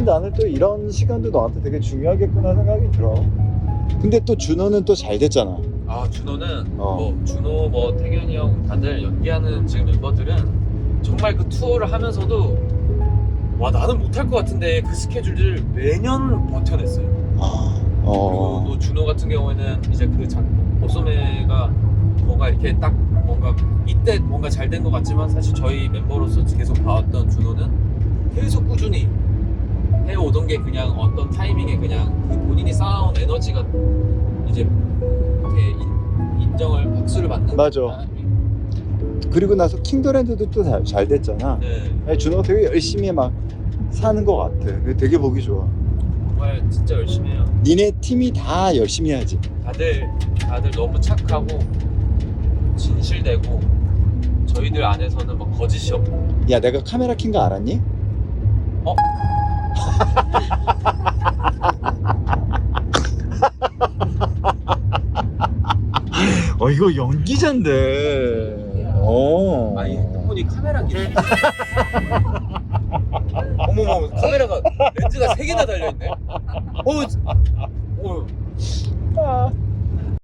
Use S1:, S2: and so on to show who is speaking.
S1: 하지만 나는 또 이런 시간도 너한테 되게 중요하겠구나 생각이 들어. 근데 또 준호는 또 잘 됐잖아.
S2: 아 준호는
S1: 어.
S2: 뭐 준호 뭐 태균이 형 다들 연기하는 지금 멤버들은 정말 그 투어를 하면서도 와 나는 못할 것 같은데 그 스케줄을 매년 버텨냈어요.
S1: 아,
S2: 그리고
S1: 어.
S2: 또 준호 같은 경우에는 이제 그 작, 오소매가 뭔가 이렇게 딱 뭔가 이때 뭔가 잘 된 것 같지만 사실 저희 멤버로서 계속 봐왔던 준호는 오던 게 그냥 어떤 타이밍에 그냥 그 본인이 쌓아온 에너지가 이제 이렇게 인, 인정을 박수를 받는
S1: 맞아.
S2: 사람이.
S1: 그리고 나서 킹더랜드도 또 잘 됐잖아.
S2: 네
S1: 아니, 준호가 되게 열심히 막 사는 것 같아. 그게 되게 보기 좋아.
S2: 정말 진짜 열심히 해요
S1: 니네 팀이 다 열심히 하지.
S2: 다들 다들 너무 착하고 진실되고 저희들 안에서는 막 거짓이 없고
S1: 야, 내가 카메라 킨 거 알았니?
S2: 어?
S1: 어, 이거 연기자인데. 어.
S2: 아니 핸드폰이 카메라 기능 어머머 카메라가 렌즈가 세 개나 달려 있네 어, 어
S1: 아,